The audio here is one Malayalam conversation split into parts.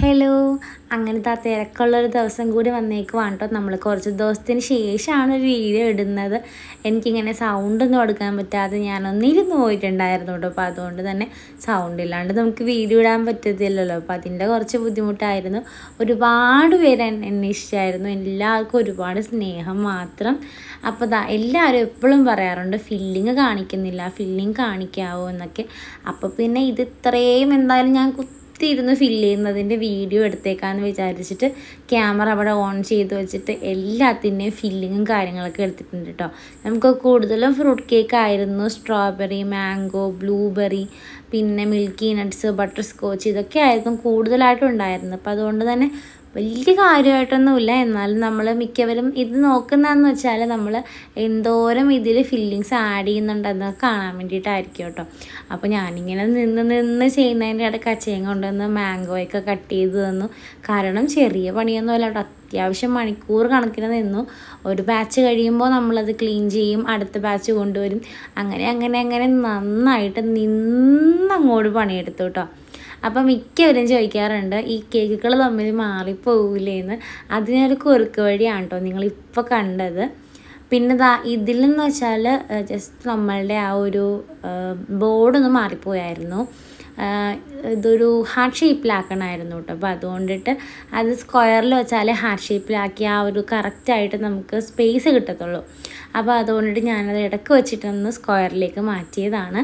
ഹലോ. അങ്ങനത്തെ ആ തിരക്കുള്ളൊരു ദിവസം കൂടി വന്നേക്കുവാണ് കേട്ടോ നമ്മൾ കുറച്ച് ദിവസത്തിന് ശേഷമാണ് ഒരു വീഡിയോ ഇടുന്നത്. എനിക്കിങ്ങനെ സൗണ്ടൊന്നും എടുക്കാൻ പറ്റാതെ ഞാനൊന്നിരുന്ന് പോയിട്ടുണ്ടായിരുന്നു കേട്ടോ അപ്പോൾ അതുകൊണ്ട് തന്നെ സൗണ്ട് ഇല്ലാണ്ട് നമുക്ക് വീഡിയോ ഇടാൻ പറ്റത്തില്ലല്ലോ. അപ്പോൾ അതിന്റെ കുറച്ച് ബുദ്ധിമുട്ടായിരുന്നു. ഒരുപാട് പേര് അന്വേഷിച്ചായിരുന്നു എല്ലാവർക്കും ഒരുപാട് സ്നേഹം മാത്രം. അപ്പോൾ ദാ എല്ലാവരും എപ്പോഴും പറയാറുണ്ട് ഫില്ലിങ് കാണിക്കുന്നില്ല. ഫില്ലിങ് കാണിക്കാവോ? എന്നൊക്കെ. അപ്പോൾ പിന്നെ ഇത് ഇത്രയും എന്തായാലും ഞാൻ കുത്തിയിരുന്ന് ഫില്ല് ചെയ്യുന്നതിന്റെ വീഡിയോ എടുത്തേക്കാന്ന് വിചാരിച്ചിട്ട് ക്യാമറ അവിടെ ഓൺ ചെയ്ത് വെച്ചിട്ട് എല്ലാത്തിന്റെയും ഫില്ലിങ്ങും കാര്യങ്ങളൊക്കെ എടുത്തിട്ടുണ്ട് കേട്ടോ നമുക്ക് കൂടുതലും ഫ്രൂട്ട് കേക്ക് ആയിരുന്നു. സ്ട്രോബെറി മാംഗോ ബ്ലൂബെറി പിന്നെ മിൽക്കി നട്ട്സ് ബട്ടർ സ്കോച്ച് ഇതൊക്കെ ആയിരുന്നു കൂടുതലായിട്ടും ഉണ്ടായിരുന്നത്. അപ്പോൾ അതുകൊണ്ട് തന്നെ വലിയ കാര്യമായിട്ടൊന്നുമില്ല എന്നാലും നമ്മൾ മിക്കവരും ഇത് നോക്കുന്നതെന്ന് വെച്ചാൽ നമ്മൾ എന്തോരം ഇതിൽ ഫില്ലിങ്സ് ആഡ് ചെയ്യുന്നുണ്ടെന്ന് കാണാൻ വേണ്ടിയിട്ടായിരിക്കും കേട്ടോ. അപ്പോൾ ഞാനിങ്ങനെ നിന്ന് നിന്ന് ചെയ്യുന്നതിന്റെ ഇടയ്ക്ക് അച്ചയും കൊണ്ടുവന്ന് മാംഗോയൊക്കെ കട്ട് ചെയ്ത് തന്നു. കാരണം ചെറിയ പണിയൊന്നുമല്ല കേട്ടോ. അത്യാവശ്യം മണിക്കൂർ കണക്കിന് നിന്നു. ഒരു ബാച്ച് കഴിയുമ്പോൾ നമ്മളത് ക്ലീൻ ചെയ്യും. അടുത്ത ബാച്ച് കൊണ്ടുവരും. അങ്ങനെ അങ്ങനെ അങ്ങനെ നന്നായിട്ട് നിന്നങ്ങോട്ട് പണിയെടുത്തു കേട്ടോ. അപ്പം മിക്കവരും ചോദിക്കാറുണ്ട് ഈ കേക്കുകൾ തമ്മിൽ മാറിപ്പോവില്ലേന്ന് അതിനൊരു കുറുക്ക് വഴിയാണ് കേട്ടോ നിങ്ങളിപ്പോൾ കണ്ടത്. പിന്നെ ദാ ഇതിലെന്ന് വെച്ചാൽ ജസ്റ്റ് നമ്മളുടെ ആ ഒരു ബോർഡൊന്ന് മാറിപ്പോയായിരുന്നു. ഇതൊരു ഹാർട്ട് ഷേപ്പിലാക്കണമായിരുന്നു കേട്ടോ അപ്പോൾ അതുകൊണ്ടിട്ട് അത് സ്ക്വയറിൽ വെച്ചാൽ ഹാർട്ട് ഷേപ്പിലാക്കി ആ ഒരു കറക്റ്റായിട്ട് നമുക്ക് സ്പേസ് കിട്ടത്തുള്ളൂ. അപ്പോൾ അതുകൊണ്ടിട്ട് ഞാനത് ഇടയ്ക്ക് വെച്ചിട്ടൊന്ന് സ്ക്വയറിലേക്ക് മാറ്റിയതാണ്.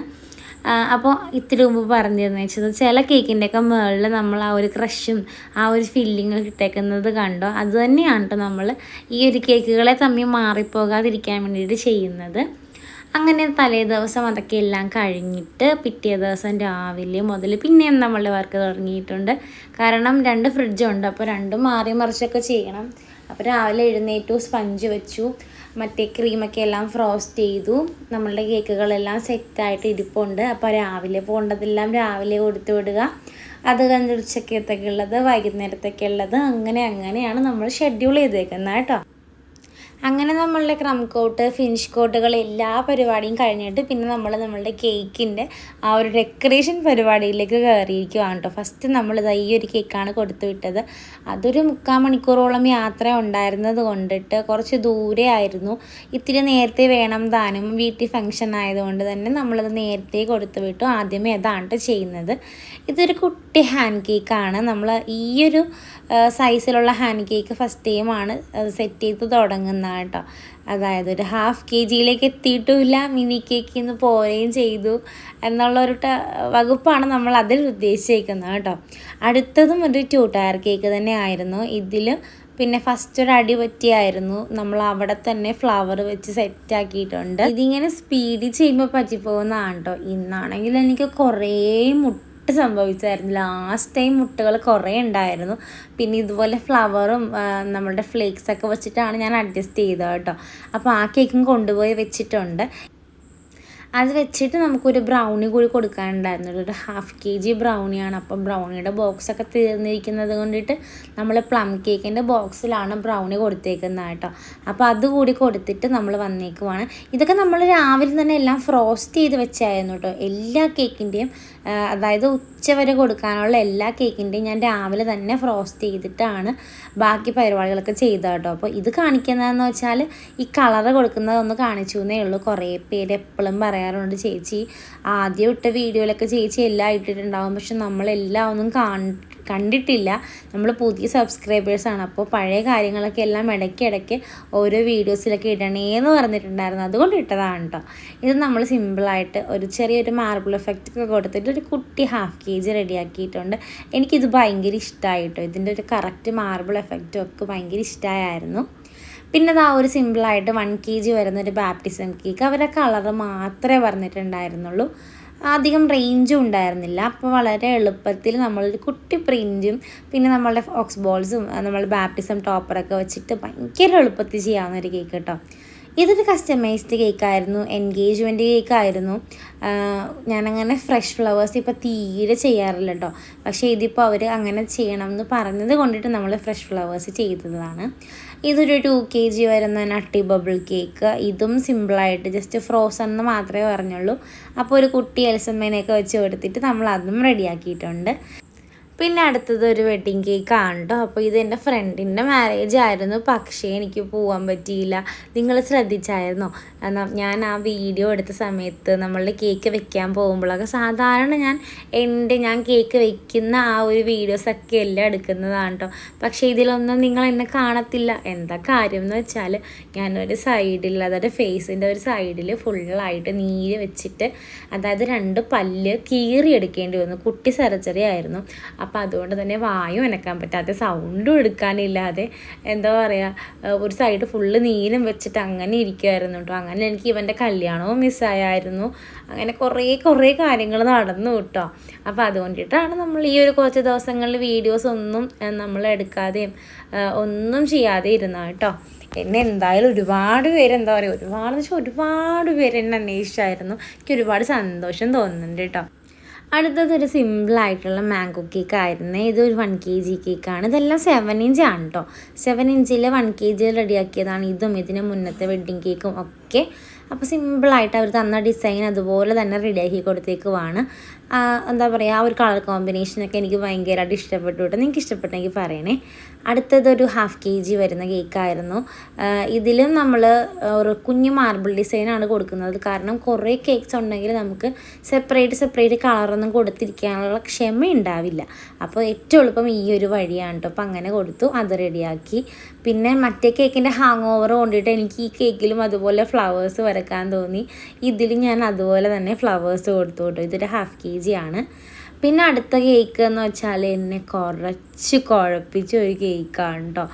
അപ്പോൾ ഇത്തിരി മുമ്പ് പറഞ്ഞതെന്ന് വെച്ചത് ചില കേക്കിന്റെയൊക്കെ മുകളിൽ നമ്മൾ ആ ഒരു ക്രഷും ആ ഒരു ഫില്ലിങ്ങും കിട്ടേക്കുന്നത് കണ്ടോ? അത് തന്നെയാണ് കേട്ടോ നമ്മൾ ഈ ഒരു കേക്കുകളെ തമ്മിൽ മാറിപ്പോകാതിരിക്കാൻ വേണ്ടിയിട്ട് ചെയ്യുന്നത്. അങ്ങനെ തലേ ദിവസം അതൊക്കെ എല്ലാം കഴിഞ്ഞിട്ട് പിറ്റേ ദിവസം രാവിലെ മുതൽ പിന്നെയും നമ്മളുടെ വർക്ക് തുടങ്ങിയിട്ടുണ്ട്. കാരണം രണ്ട് ഫ്രിഡ്ജുണ്ട് അപ്പോൾ രണ്ടും മാറി മറിച്ചൊക്കെ ചെയ്യണം. അപ്പോൾ രാവിലെ എഴുന്നേറ്റു സ്പഞ്ച് വെച്ചു. മറ്റേ ക്രീമൊക്കെ എല്ലാം ഫ്രോസ്റ്റ് ചെയ്തു. നമ്മളുടെ കേക്കുകളെല്ലാം സെറ്റായിട്ട് ഇരിപ്പുണ്ട്. അപ്പോൾ രാവിലെ പോകേണ്ടതെല്ലാം രാവിലെ കൊടുത്തു വിടുക. അത് കഴിഞ്ഞ് ഉച്ചക്കത്തേക്കുള്ളത് ഉള്ളത് വൈകുന്നേരത്തേക്ക് ഉള്ളത് അങ്ങനെ അങ്ങനെയാണ് നമ്മൾ ഷെഡ്യൂൾ ചെയ്തേക്കുന്നത്. കേട്ടോ? അങ്ങനെ നമ്മളുടെ ക്രം കോട്ട് ഫിനിഷ് കോട്ടുകൾ എല്ലാ പരിപാടിയും കഴിഞ്ഞിട്ട് പിന്നെ നമ്മൾ നമ്മളുടെ കേക്കിന്റെ ആ ഒരു ഡെക്കറേഷൻ പരിപാടിയിലേക്ക് കയറിയിരിക്കുവാണ് കേട്ടോ. ഫസ്റ്റ് നമ്മൾ ഈ ഒരു കേക്കാണ് കൊടുത്തു വിട്ടത്. അതൊരു മുക്കാൽ മണിക്കൂറോളം യാത്ര ഉണ്ടായിരുന്നത് കൊണ്ടിട്ട് കുറച്ച് ദൂരെ ആയിരുന്നു. ഇത്തിരി നേരത്തെ വേണം താനും വീട്ടിൽ ഫംഗ്ഷൻ ആയതുകൊണ്ട് തന്നെ നമ്മളത് നേരത്തെ കൊടുത്തു വിട്ടു. ആദ്യമേ അതാണ് ചെയ്യുന്നത്. ഇതൊരു കുട്ടി ഹാൻഡ് കേക്കാണ് നമ്മൾ ഈ ഒരു സൈസിലുള്ള ഹാൻഡ് കേക്ക് ഫസ്റ്റ് ടൈമാണ് സെറ്റ് ചെയ്ത് തുടങ്ങുന്നത് കേട്ടോ. അതായത് ഒരു ഹാഫ് കെ ജിയിലേക്ക് എത്തിയിട്ടുമില്ല മിനി കേക്കിൽ നിന്ന് പോരുകയും ചെയ്തു എന്നുള്ള ഒരു വകുപ്പാണ് നമ്മൾ അതിൽ ഉദ്ദേശിച്ചേക്കുന്നത് കേട്ടോ. അടുത്തതും ഒരു ടു ടയർ കേക്ക് തന്നെ ആയിരുന്നു ഇതിൽ പിന്നെ ഫസ്റ്റ് ഒരു അടി പറ്റിയായിരുന്നു. നമ്മൾ അവിടെ തന്നെ ഫ്ലവർ വെച്ച് സെറ്റ് ആക്കിയിട്ടുണ്ട്. ഇതിങ്ങനെ സ്പീഡിൽ ചെയ്യുമ്പോൾ പറ്റിപ്പോകുന്നതാണ് കേട്ടോ. ഇന്നാണെങ്കിൽ എനിക്ക് കുറേ മുട്ട് സംഭവിച്ചായിരുന്നു. ലാസ്റ്റ് ടൈം മുട്ടകൾ കുറേ ഉണ്ടായിരുന്നു. പിന്നെ ഇതുപോലെ ഫ്ലവറും നമ്മളുടെ ഫ്ലേക്സൊക്കെ വെച്ചിട്ടാണ് ഞാൻ അഡ്ജസ്റ്റ് ചെയ്തത് കേട്ടോ. അപ്പോൾ ആ കേക്കും കൊണ്ടുപോയി വെച്ചിട്ടുണ്ട്. അത് വെച്ചിട്ട് നമുക്കൊരു ബ്രൗണി കൂടി കൊടുക്കാനുണ്ടായിരുന്നു. ഒരു ഹാഫ് കെ ജി ബ്രൗണിയാണ് അപ്പം ബ്രൗണിയുടെ ബോക്സൊക്കെ തീർന്നിരിക്കുന്നത് കൊണ്ടിട്ട് നമ്മൾ പ്ലം കേക്കിന്റെ ബോക്സിലാണ് ബ്രൗണി കൊടുത്തേക്കുന്നത് കേട്ടോ. അപ്പോൾ അതുകൂടി കൊടുത്തിട്ട് നമ്മൾ വന്നേക്കുവാണ്. ഇതൊക്കെ നമ്മൾ രാവിലെ തന്നെ എല്ലാം ഫ്രോസ്റ്റ് ചെയ്ത് വെച്ചായിരുന്നു കേട്ടോ. എല്ലാ കേക്കിന്റെയും അതായത് ഉച്ചവരെ കൊടുക്കാനുള്ള എല്ലാ കേക്കിന്റെയും ഞാൻ രാവിലെ തന്നെ ഫ്രോസ്റ്റ് ചെയ്തിട്ടാണ് ബാക്കി പരിപാടികളൊക്കെ ചെയ്തത് കേട്ടോ. അപ്പോൾ ഇത് കാണിക്കുന്നതെന്ന് വെച്ചാൽ ഈ കളറ് കൊടുക്കുന്നതൊന്ന് കാണിച്ചു എന്നേ ഉള്ളൂ. കുറേ പേര് എപ്പോഴും പറയാറുണ്ട് ചേച്ചി ആദ്യം ഇട്ട വീഡിയോയിലൊക്കെ ചേച്ചി എല്ലാം ഇട്ടിട്ടുണ്ടാവും. പക്ഷെ നമ്മളെല്ലാം ഒന്നും കണ്ടിട്ടില്ല. നമ്മൾ പുതിയ സബ്സ്ക്രൈബേഴ്സാണ് അപ്പോൾ പഴയ കാര്യങ്ങളൊക്കെ എല്ലാം ഇടയ്ക്കിടയ്ക്ക് ഇടയ്ക്ക് ഓരോ വീഡിയോസിലൊക്കെ ഇടണേന്ന് പറഞ്ഞിട്ടുണ്ടായിരുന്നു. അതുകൊണ്ട് ഇട്ടതാണ് കേട്ടോ ഇത് നമ്മൾ സിമ്പിളായിട്ട് ഒരു ചെറിയൊരു മാർബിൾ എഫക്റ്റ് ഒക്കെ കൊടുത്തിട്ട് ഒരു കുട്ടി ഹാഫ് കെ ജി റെഡിയാക്കിയിട്ടുണ്ട് എനിക്കിത് ഭയങ്കര ഇഷ്ടമായിട്ടോ ഇതിന്റെ ഒരു കറക്റ്റ് മാർബിൾ എഫക്റ്റും ഒക്കെ ഭയങ്കര ഇഷ്ടമായിരുന്നു പിന്നെ ആ ഒരു സിമ്പിളായിട്ട് വൺ കെ ജി വരുന്ന ഒരു ബാപ്റ്റിസം കേക്ക് അവരെ കളർ മാത്രമേ പറഞ്ഞിട്ടുണ്ടായിരുന്നുള്ളൂ. അധികം റേഞ്ചും ഉണ്ടായിരുന്നില്ല. അപ്പോൾ വളരെ എളുപ്പത്തിൽ നമ്മളൊരു കുട്ടി പ്രിന്റും പിന്നെ നമ്മളുടെ ഫോക്സ് ബോൾസും നമ്മളുടെ ബാപ്റ്റിസം ടോപ്പറൊക്കെ വെച്ചിട്ട് ഭയങ്കര എളുപ്പത്തിൽ ചെയ്യാവുന്ന ഒരു കേക്ക് കേട്ടോ ഇതൊരു കസ്റ്റമൈസ്ഡ് കേക്കായിരുന്നു എൻഗേജ്മെന്റ് കേക്കായിരുന്നു ഞാനങ്ങനെ ഫ്രഷ് ഫ്ലവേഴ്സ് ഇപ്പോൾ തീരെ ചെയ്യാറില്ല കേട്ടോ പക്ഷേ ഇതിപ്പോൾ അവർ അങ്ങനെ ചെയ്യണം എന്ന് പറഞ്ഞത് കൊണ്ടിട്ട് നമ്മൾ ഫ്രഷ് ഫ്ലവേഴ്സ് ചെയ്തതാണ്. ഇതൊരു ടു കെ ജി വരുന്ന നട്ടി ബബിൾ കേക്ക് ഇതും സിമ്പിളായിട്ട് ജസ്റ്റ് ഫ്രോസൺ എന്ന് മാത്രമേ പറഞ്ഞുള്ളൂ. അപ്പോൾ ഒരു കുട്ടി എൽസമ്മേനെയൊക്കെ വെച്ച് കൊടുത്തിട്ട് നമ്മൾ അതും റെഡിയാക്കിയിട്ടുണ്ട് പിന്നെ അടുത്തത് ഒരു വെഡ്ഡിങ് ആണ് കേട്ടോ അപ്പോൾ ഇത് എന്റെ ഫ്രണ്ടിന്റെ മാരേജ് ആയിരുന്നു. പക്ഷേ എനിക്ക് പോകാൻ പറ്റിയില്ല. നിങ്ങൾ ശ്രദ്ധിച്ചായിരുന്നോ? ഞാൻ ആ വീഡിയോ എടുത്ത സമയത്ത് നമ്മളുടെ കേക്ക് വെക്കാൻ പോകുമ്പോഴൊക്കെ സാധാരണ ഞാൻ എന്റെ ഞാൻ കേക്ക് വെക്കുന്ന ആ ഒരു വീഡിയോസൊക്കെ എല്ലാം എടുക്കുന്നതാണ് കേട്ടോ പക്ഷേ ഇതിലൊന്നും നിങ്ങൾ എന്നെ കാണത്തില്ല. എന്താ കാര്യം എന്ന് വെച്ചാൽ ഞാനൊരു സൈഡിൽ അതായത് ഫേസിന്റെ ഒരു സൈഡിൽ ഫുള്ളായിട്ട് നീര് വെച്ചിട്ട് അതായത് രണ്ട് പല്ല് കീറി എടുക്കേണ്ടി വന്നു. കുട്ടി സർജറി ആയിരുന്നു. അപ്പം അതുകൊണ്ട് തന്നെ വായു അനക്കാൻ പറ്റാതെ സൗണ്ടും എടുക്കാനില്ലാതെ എന്താ പറയുക ഒരു സൈഡ് ഫുള്ള് നീലം വെച്ചിട്ട് അങ്ങനെ ഇരിക്കുമായിരുന്നു കേട്ടോ. അങ്ങനെ എനിക്ക് ഇവന്റെ കല്യാണവും മിസ്സായായിരുന്നു അങ്ങനെ കുറേ കുറേ കാര്യങ്ങൾ നടന്നു കേട്ടോ. അപ്പോൾ അതുകൊണ്ടിട്ടാണ് നമ്മൾ ഈ ഒരു കുറച്ച് ദിവസങ്ങളിൽ വീഡിയോസ് ഒന്നും നമ്മൾ എടുക്കാതെയും ഒന്നും ചെയ്യാതെ ഇരുന്ന കേട്ടോ. എന്നെ എന്തായാലും ഒരുപാട് പേര് എന്താ പറയുക ഒരുപാട് വെച്ചാൽ ഒരുപാട് പേര് എന്നെ അന്വേഷിച്ചായിരുന്നു. എനിക്ക് ഒരുപാട് സന്തോഷം തോന്നുന്നുണ്ട് കേട്ടോ. അടുത്തതൊരു സിമ്പിളായിട്ടുള്ള മാംഗോ കേക്ക് ആയിരുന്നു. ഇതൊരു ഒരു വൺ കെ ജി കേക്കാണ് ഇതെല്ലാം സെവൻ ഇഞ്ച് ആണ് കേട്ടോ സെവൻ ഇഞ്ചിൽ വൺ കെ ജി റെഡിയാക്കിയതാണ് ഇതും. ഇതിന് മുന്നത്തെ വെഡ്ഡിങ് കേക്കും ഒക്കെ. അപ്പോൾ സിമ്പിളായിട്ട് അവർ തന്ന ഡിസൈൻ അതുപോലെ തന്നെ റെഡിയാക്കി കൊടുത്തേക്കുവാണ്. എന്താ പറയുക ആ ഒരു കളർ കോമ്പിനേഷനൊക്കെ എനിക്ക് ഭയങ്കരമായിട്ട് ഇഷ്ടപ്പെട്ടു കേട്ടോ നിങ്ങൾക്ക് ഇഷ്ടപ്പെട്ടെങ്കിൽ പറയണേ. അടുത്തതൊരു ഹാഫ് കെ ജി വരുന്ന കേക്കായിരുന്നു ഇതിലും നമ്മൾ ഒരു കുഞ്ഞു മാർബിൾ ഡിസൈനാണ് കൊടുക്കുന്നത്. കാരണം കുറേ കേക്ക്സ് ഉണ്ടെങ്കിൽ നമുക്ക് സെപ്പറേറ്റ് സെപ്പറേറ്റ് കളറൊന്നും കൊടുത്തിരിക്കാനുള്ള ക്ഷമ ഉണ്ടാവില്ല അപ്പോൾ ഏറ്റവും എളുപ്പം ഈ ഒരു വഴിയാണ് കേട്ടോ അപ്പോൾ അങ്ങനെ കൊടുത്തു അത് റെഡിയാക്കി പിന്നെ മറ്റേ കേക്കിന്റെ ഹാങ് ഓവർ കൊണ്ടിട്ട് എനിക്ക് ഈ കേക്കിലും അതുപോലെ ഫ്ലവേഴ്സ് വരക്കാൻ തോന്നി. ഇതിൽ ഞാൻ അതുപോലെ തന്നെ ഫ്ലവേഴ്സ് കൊടുത്തു കേട്ടോ ഇതൊരു ഹാഫ് കെ ജി ആണ്. പിന്നെ അടുത്ത കേക്ക് എന്ന് വെച്ചാൽ എന്നെ കുറച്ച് കുഴപ്പിച്ച ഒരു കേക്കാണ് കേട്ടോ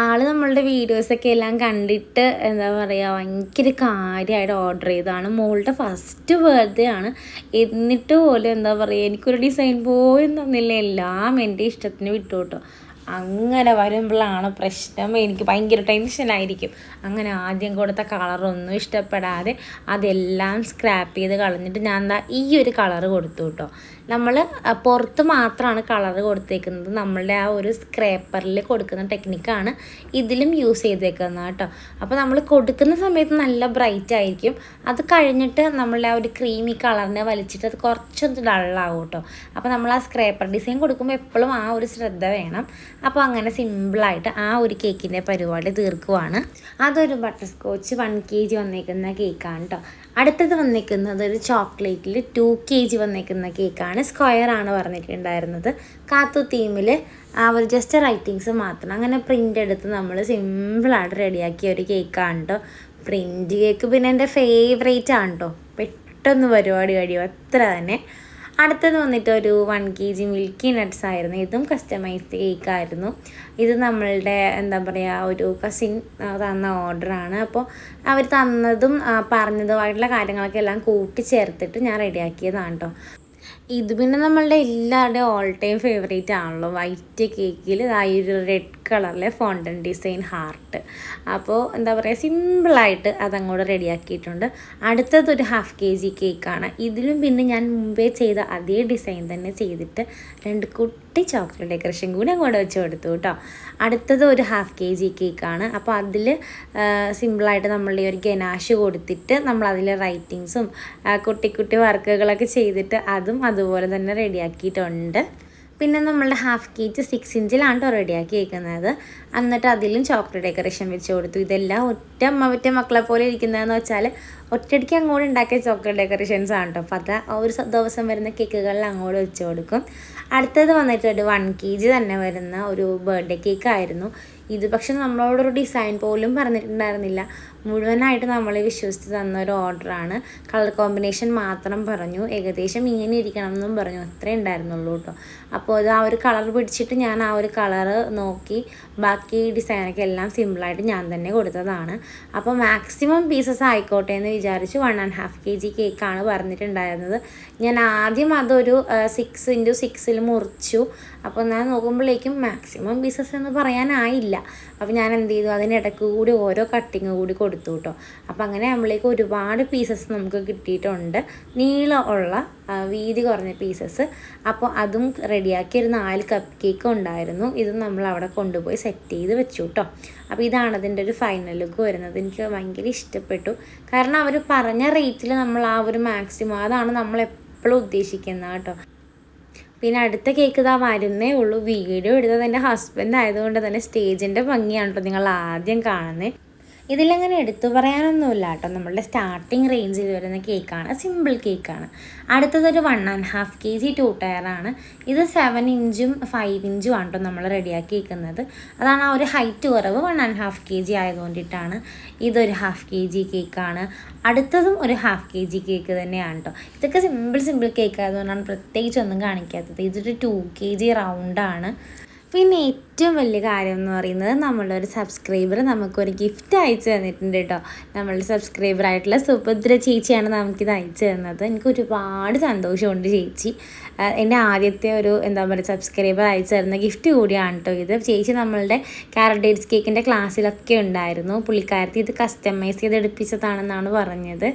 ആൾ നമ്മളുടെ വീഡിയോസൊക്കെ എല്ലാം കണ്ടിട്ട് എന്താ പറയുക ഭയങ്കര കാര്യമായിട്ട് ഓർഡർ ചെയ്തതാണ്. മോളുടെ ഫസ്റ്റ് ബർത്ത്ഡേ ആണ്. എന്നിട്ട് പോലും എന്താ പറയുക എനിക്കൊരു ഡിസൈൻ പോലും തന്നില്ല. എല്ലാം എന്റെ ഇഷ്ടത്തിന് വിട്ടു കേട്ടോ അങ്ങനെ വരുമ്പോഴാണ് പ്രശ്നം. എനിക്ക് ഭയങ്കര ടെൻഷനായിരിക്കും അങ്ങനെ ആദ്യം കൊടുത്ത കളറൊന്നും ഇഷ്ടപ്പെടാതെ അതെല്ലാം സ്ക്രാപ്പ് ചെയ്ത് കളഞ്ഞിട്ട് ഞാൻ എന്താ ഈ ഒരു കളറ് കൊടുത്തു കേട്ടോ നമ്മൾ പുറത്ത് മാത്രമാണ് കളർ കൊടുത്തേക്കുന്നത്. നമ്മളുടെ ആ ഒരു സ്ക്രേപ്പറിൽ കൊടുക്കുന്ന ടെക്നിക്കാണ് ഇതിലും യൂസ് ചെയ്തേക്കുന്നത് കേട്ടോ. അപ്പോൾ നമ്മൾ കൊടുക്കുന്ന സമയത്ത് നല്ല ബ്രൈറ്റ് ആയിരിക്കും. അത് കഴിഞ്ഞിട്ട് നമ്മളുടെ ആ ഒരു ക്രീമി കളറിനെ വലിച്ചിട്ട് അത് കുറച്ചൊന്ന് ഡള്ളാവും കേട്ടോ. അപ്പോൾ നമ്മൾ ആ സ്ക്രേപ്പർ ഡിസൈൻ കൊടുക്കുമ്പോൾ എപ്പോഴും ആ ഒരു ശ്രദ്ധ വേണം. അപ്പോൾ അങ്ങനെ സിമ്പിളായിട്ട് ആ ഒരു കേക്കിന്റെ പരിപാടി തീർക്കുവാണ്. അതൊരു butterscotch one K G വന്നേക്കുന്ന കേക്കാണ് കേട്ടോ. അടുത്തത് വന്നേക്കുന്നത് ഒരു ചോക്ലേറ്റിൽ ടു കെ ജി വന്നേക്കുന്ന കേക്കാണ് സ്ക്വയർ ആണ് പറഞ്ഞിട്ടുണ്ടായിരുന്നത്. കാത്തു തീമിൽ ഒരു ജസ്റ്റ് റൈറ്റിങ്സ് മാത്രം. അങ്ങനെ പ്രിന്റ് എടുത്ത് നമ്മൾ സിമ്പിളായിട്ട് റെഡിയാക്കിയ ഒരു കേക്കാണ് കേട്ടോ പ്രിന്റ് കേക്ക് പിന്നെ എന്റെ ഫേവറേറ്റ് ആണ് കേട്ടോ പെട്ടെന്ന് പരിപാടി കഴിയും അത്ര തന്നെ. അടുത്തത് വന്നിട്ട് ഒരു one K G milky nuts ആയിരുന്നു. ഇതും കസ്റ്റമൈസ്ഡ് കേക്കായിരുന്നു ഇത് നമ്മളുടെ എന്താ പറയുക ഒരു കസിൻ തന്ന ഓർഡറാണ് അപ്പോൾ അവർ തന്നതും പറഞ്ഞതുമായിട്ടുള്ള കാര്യങ്ങളൊക്കെ എല്ലാം കൂട്ടിച്ചേർത്തിട്ട് ഞാൻ റെഡിയാക്കിയതാണ് കേട്ടോ ഇത് പിന്നെ നമ്മളുടെ എല്ലാവരുടെയും ഓൾ ടൈം ഫേവറേറ്റ് ആണല്ലോ. വൈറ്റ് കേക്കിൽ ആ ഒരു റെഡ് കളറിലെ ഫോണ്ടൻ ഡിസൈൻ ഹാർട്ട് അപ്പോൾ എന്താ പറയുക സിമ്പിളായിട്ട് അതങ്ങോട്ട് റെഡിയാക്കിയിട്ടുണ്ട് അടുത്തത് അടുത്തതൊരു ഹാഫ് കെ ജി കേക്കാണ് ഇതിലും പിന്നെ ഞാൻ മുമ്പേ ചെയ്ത അതേ ഡിസൈൻ തന്നെ ചെയ്തിട്ട് രണ്ട് കുട്ടി ചോക്ലേറ്റ് ഡെക്കറേഷൻ കൂടി അങ്ങോട്ട് വെച്ച് കൊടുത്തു കേട്ടോ. അടുത്തത് ഒരു ഹാഫ് കെ ജി കേക്കാണ്. അപ്പോൾ അതിൽ സിമ്പിളായിട്ട് ഈ ഒരു ഗനാഷ് കൊടുത്തിട്ട് നമ്മൾ അതിൽ റൈറ്റിങ്സും കുട്ടി കുട്ടി വർക്കുകളൊക്കെ ചെയ്തിട്ട് അതും അതുപോലെ തന്നെ റെഡിയാക്കിയിട്ടുണ്ട്. പിന്നെ നമ്മളുടെ ഹാഫ് കേജ് സിക്സ് ഇഞ്ചിലാണ് കേട്ടോ റെഡിയാക്കി വയ്ക്കുന്നത് എന്നിട്ട് അതിലും ചോക്ലേറ്റ് ഡെക്കറേഷൻ വെച്ച് കൊടുത്തു. ഇതെല്ലാം ഒറ്റ അമ്മ ഒറ്റ മക്കളെ പോലെ ഇരിക്കുന്നതെന്ന് വെച്ചാൽ ഒറ്റയടിക്ക് അങ്ങോട്ട് ഉണ്ടാക്കിയ ചോക്ലേറ്റ് ഡെക്കറേഷൻസ് ആണ് കേട്ടോ അപ്പോൾ അത് ഒരു ദിവസം വരുന്ന കേക്കുകളിൽ അങ്ങോട്ട് വെച്ച് കൊടുക്കും. അടുത്തത് വന്നിട്ട് ഒരു വൺ കെ ജി തന്നെ വരുന്ന ഒരു ബർത്ത്ഡേ കേക്ക് ആയിരുന്നു. ഇത് പക്ഷെ നമ്മളോടൊരു ഡിസൈൻ പോലും പറഞ്ഞിട്ടുണ്ടായിരുന്നില്ല. മുഴുവനായിട്ട് നമ്മളെ വിശ്വസിച്ച് തന്ന ഒരു ഓർഡറാണ് കളർ കോമ്പിനേഷൻ മാത്രം പറഞ്ഞു. ഏകദേശം ഇങ്ങനെ ഇരിക്കണം എന്നും പറഞ്ഞു. അത്രേ ഉണ്ടായിരുന്നുള്ളൂ കേട്ടോ. അപ്പോൾ അത് ആ ഒരു കളർ പിടിച്ചിട്ട് ഞാൻ ആ ഒരു കളർ നോക്കി. ബാക്കി ഡിസൈനൊക്കെ എല്ലാം സിമ്പിളായിട്ട് ഞാൻ തന്നെ കൊടുത്തതാണ്. അപ്പോൾ മാക്സിമം പീസസ് ആയിക്കോട്ടെ എന്ന് വിചാരിച്ച് one and half K G കേക്കാണ് പറഞ്ഞിട്ടുണ്ടായിരുന്നത്. ഞാൻ ആദ്യം അതൊരു സിക്സ് ഇന്റു സിക്സിൽ മുറിച്ചു. അപ്പോൾ ഞാൻ നോക്കുമ്പോഴേക്കും മാക്സിമം പീസസ് എന്ന് പറയാനായില്ല. അപ്പോൾ ഞാൻ എന്ത് ചെയ്തു? അതിനിടയ്ക്ക് കൂടി ഓരോ കട്ടിങ് കൂടി കൊടുത്തു കേട്ടോ അപ്പോൾ അങ്ങനെ നമ്മളേക്ക് ഒരുപാട് പീസസ് നമുക്ക് കിട്ടിയിട്ടുണ്ട്. നീളമുള്ള വീതി കുറഞ്ഞ പീസസ് അപ്പോൾ അതും റെഡിയാക്കി ഒരു നാല് കപ്പ് കേക്ക് ഉണ്ടായിരുന്നു. ഇത് നമ്മൾ അവിടെ കൊണ്ടുപോയി സെറ്റ് ചെയ്ത് വെച്ചു കേട്ടോ അപ്പോൾ ഇതാണ് അതിന്റെ ഒരു ഫൈനൽ ലുക്ക് വരുന്നത്. എനിക്ക് ഭയങ്കര ഇഷ്ടപ്പെട്ടു. കാരണം അവർ പറഞ്ഞ റേറ്റിൽ നമ്മൾ ആ ഒരു മാക്സിമം അതാണ് നമ്മൾ എപ്പോഴും ഉദ്ദേശിക്കുന്നത് കേട്ടോ. പിന്നെ അടുത്ത കേക്ക് ഇതാ വരുന്നേ ഉള്ളൂ. വീഡിയോ എടുത്തത് എന്റെ ഹസ്ബൻഡ് ആയതുകൊണ്ട് തന്നെ സ്റ്റേജിന്റെ ഭംഗിയാണ് കേട്ടോ നിങ്ങൾ ആദ്യം കാണുന്നത് ഇതിലങ്ങനെ എടുത്തു പറയാനൊന്നുമില്ല കേട്ടോ. നമ്മളുടെ സ്റ്റാർട്ടിങ് റേഞ്ചിൽ വരുന്ന കേക്കാണ് സിമ്പിൾ കേക്കാണ് അടുത്തതൊരു one and half K G two ടയറാണ് ഇത് സെവൻ ഇഞ്ചും ഫൈവ് ഇഞ്ചും ആണ് കേട്ടോ നമ്മൾ റെഡിയാക്കി വെക്കുന്നത്. അതാണ് ആ ഒരു ഹൈറ്റ് കുറവ് one and half K G ആയതുകൊണ്ടിട്ടാണ് ഇതൊരു ഹാഫ് കെ ജി കേക്കാണ് അടുത്തതും ഒരു ഹാഫ് കെ ജി കേക്ക് തന്നെയാണ് കേട്ടോ ഇതൊക്കെ സിമ്പിൾ സിമ്പിൾ കേക്ക് ആയതുകൊണ്ടാണ് പ്രത്യേകിച്ച് ഒന്നും കാണിക്കാത്തത്. ഇതൊരു ടു കെ ജി റൗണ്ടാണ് പിന്നെ ഏറ്റവും വലിയ കാര്യം എന്ന് പറയുന്നത് നമ്മളുടെ ഒരു സബ്സ്ക്രൈബർ നമുക്കൊരു ഗിഫ്റ്റ് അയച്ചു തന്നിട്ടുണ്ട് കേട്ടോ. നമ്മളുടെ സബ്സ്ക്രൈബർ ആയിട്ടുള്ള സുഭദ്ര ചേച്ചിയാണ് നമുക്കിത് അയച്ചു തന്നത്. എനിക്ക് ഒരുപാട് സന്തോഷമുണ്ട് ചേച്ചി. എന്റെ ആദ്യത്തെ ഒരു എന്താ പറയുക സബ്സ്ക്രൈബർ അയച്ചു തരുന്ന ഗിഫ്റ്റ് കൂടിയാണ് കേട്ടോ ഇത്. ചേച്ചി നമ്മളുടെ കാരഡേറ്റ്സ് കേക്കിന്റെ ക്ലാസ്സിലൊക്കെ ഉണ്ടായിരുന്നു. പുള്ളിക്കാരത്തി ഇത് കസ്റ്റമൈസ് ചെയ്ത് എടുപ്പിച്ചതാണെന്നാണ് പറഞ്ഞത്.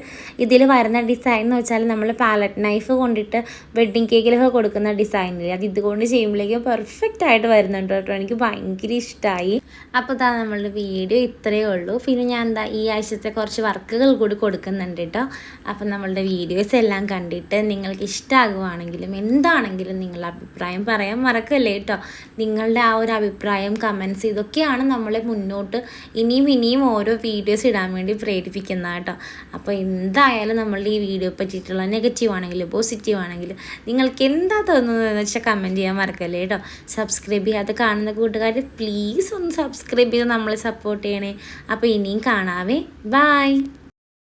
ഇതിൽ വരുന്ന ഡിസൈൻ എന്ന് വെച്ചാൽ നമ്മൾ പാലറ്റ് നൈഫ് കൊണ്ടിട്ട് വെഡ്ഡിങ് കേക്കിലൊക്കെ കൊടുക്കുന്ന ഡിസൈനിൽ അത് ഇതുകൊണ്ട് ചെയ്യുമ്പോഴേക്കും പെർഫെക്റ്റ് ആയിട്ട് വരുന്നുണ്ട് കേട്ടോ. എനിക്ക് ഭയങ്കര ഇഷ്ടമായി അപ്പോൾ ഇതാ നമ്മളുടെ വീഡിയോ ഇത്രയേ ഉള്ളൂ. പിന്നെ ഞാൻ എന്താ ഈ ആഴ്ചത്തെ കുറച്ച് വർക്കുകൾ കൂടി കൊടുക്കുന്നുണ്ട് കേട്ടോ അപ്പം നമ്മളുടെ വീഡിയോസ് എല്ലാം കണ്ടിട്ട് നിങ്ങൾക്ക് ഇഷ്ടമാകുവാണെങ്കിലും എന്താണെങ്കിലും നിങ്ങളുടെ അഭിപ്രായം പറയാൻ മറക്കല്ലേ കേട്ടോ നിങ്ങളുടെ ആ ഒരു അഭിപ്രായം കമൻസ് ഇതൊക്കെയാണ് നമ്മളെ മുന്നോട്ട് ഇനിയും ഇനിയും ഓരോ വീഡിയോസ് ഇടാൻ വേണ്ടി പ്രേരിപ്പിക്കുന്ന കേട്ടോ അപ്പോൾ എന്തായാലും നമ്മളുടെ ഈ വീഡിയോ പറ്റിയിട്ടുള്ള നെഗറ്റീവ് ആണെങ്കിലും പോസിറ്റീവ് ആണെങ്കിലും നിങ്ങൾക്ക് എന്താ തോന്നുന്നതെന്ന് വെച്ചാൽ കമന്റ് ചെയ്യാൻ മറക്കല്ലേ കേട്ടോ സബ്സ്ക്രൈബ് ചെയ്യാതെ കാണുന്ന കൂട്ടുകാർ പ്ലീസ് ഒന്ന് സബ്സ്ക്രൈബ് ചെയ്ത് നമ്മളെ സപ്പോർട്ട് ചെയ്യണേ. അപ്പോൾ ഇനിയും കാണാവേ. ബായ്